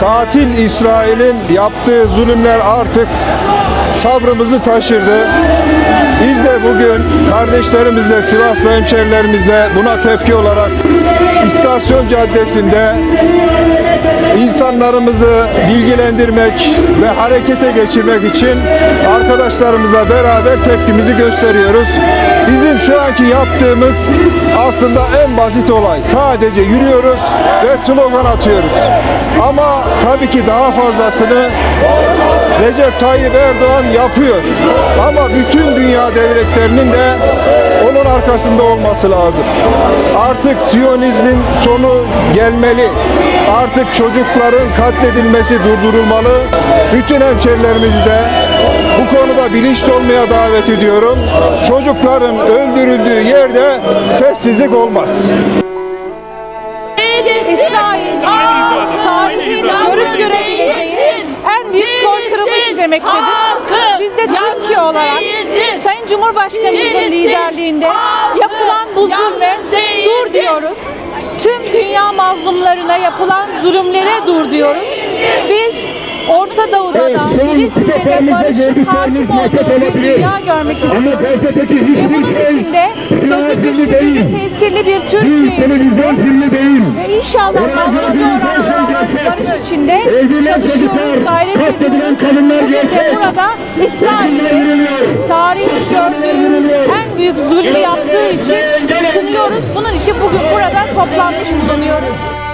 Katil İsrail'in yaptığı zulümler artık sabrımızı taşırdı. Biz de bugün kardeşlerimizle, Sivaslı hemşerilerimizle buna tepki olarak İstasyon Caddesi'nde insanlarımızı bilgilendirmek ve harekete geçirmek için arkadaşlarımıza beraber tepkimizi gösteriyoruz. Bizim şu anki yaptığımız aslında en basit olay. Sadece yürüyoruz ve slogan atıyoruz. Ama tabii ki daha fazlasını Recep Tayyip Erdoğan yapıyor. Ama bütün dünya devletlerinin de onun arkasında olması lazım. Artık Siyonizmin sonu gelmeli. Artık çocukların katledilmesi durdurulmalı. Bütün hemşerilerimizi de bu konuda bilinçli olmaya davet ediyorum. Çocukların öldürüldüğü yerde sessizlik olmaz. İsrail tarihin görüp soykırımı işlemektedir. Biz de Türkiye olarak Sayın Cumhurbaşkanımızın liderliğinde yapılan bu zulme dur diyoruz. Tüm dünya mazlumlarına yapılan zulümlere dur diyoruz. Biz Orta Doğu'da da Filistin'de de barışın hakim olduğu bir dünya görmek istiyoruz. Ve bunun içinde sözü güçlü, gücü tesirli bir Türkiye içinde ve inşallah barış içinde çalışıyoruz, Bugün de burada İsrail'i tarihin gördüğü en büyük zulmü yaptığı için kınıyoruz. Bunun için bugün burada toplanmış bulunuyoruz.